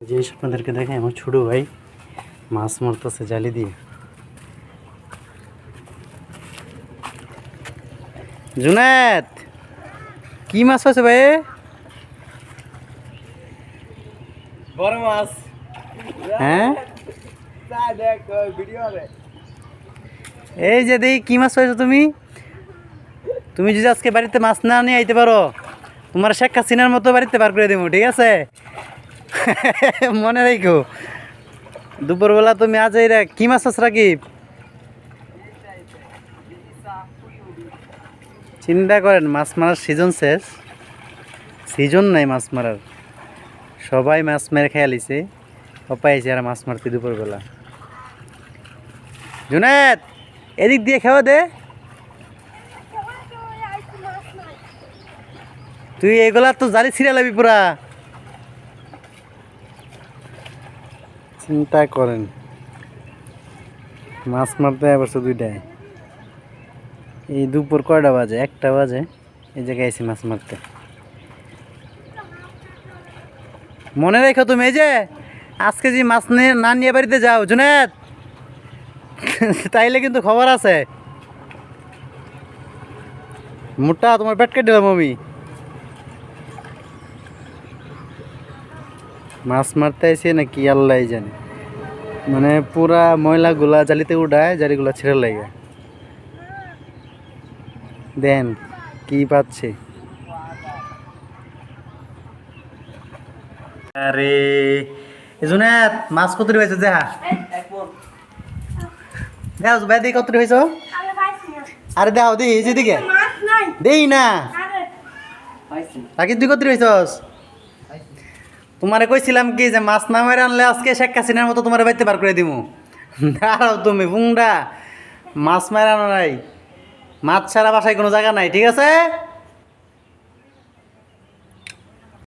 জিনিস আপনাদেরকে দেখে আমার ছোটো ভাই মাছ মারতেছে জালি দিয়ে। জুনায়েত কি মাছ আছে ভাই? বড় মাছ। হ্যাঁ? এই যে দেখি কি মাছ পাইছো তুমি? তুমি যদি আজকে বাড়িতে মাছ না নিয়ে আইতে পারো তোমার শেখ হাসিনার মতো বাড়িতে বার করে দেবো ঠিক আছে? মনে রেখো। দুপুরবেলা তুমি আজ এই রে- কি মাছ আছে রাকিব? চিন্তা করেন, মাছ মারার সিজন শেষ। সিজন নাই মাছ মারার। সবাই মাছ মেরে খেয়ে লিছে পাইছে আর মাছ মারতে দুপুরবেলা। জুনেদ, এদিক দিয়ে খাওয়া দে। তুই এগুলা তো জালি ছিঁড়ে লাবি পুরা। চিন্তা করেন। মাছ মারতে বছর দুইটায়। এই দুপুর কয়টা বাজে? একটা বাজে। এই জায়গায় আইসি মাছ মারতে। মনে রেখো তুমি এই যে, আজকে যে মাছ নিয়ে, না নিয়ে বাড়িতে যাও, জুনেদ। তাইলে কিন্তু খবর আছে। মোটা তোমার পেট কেটে দিলাম আমি। মাছ মারতে আইসি নাকি আল্লাহ জানে। মানে পুরা ময়লাগুলা জালিতে উঠায় জালিগুলা ছেড়ে লাগে। দেন কি পাচ্ছে? আরে এজনে মাছ কত হয়েছে দেখা? দেখাও ভাই দেখি কত হয়েছ আরে না। দেখাও দেখি এই যে দিকে। মাছ নাই। দেই না। আরে। বাকি তুই কত হয়েছস তোমারে কইছিলাম কি যে মাছ না মেরে আনলে আজকে শেখ হাসিনার মতো তোমার বাড়িতে বার করে দিব দাঁড়াও তুমি বুংডা মাছ মেরে নাই। মাছ ছাড়া বাসায় কোনো জায়গা নাই, ঠিক আছে?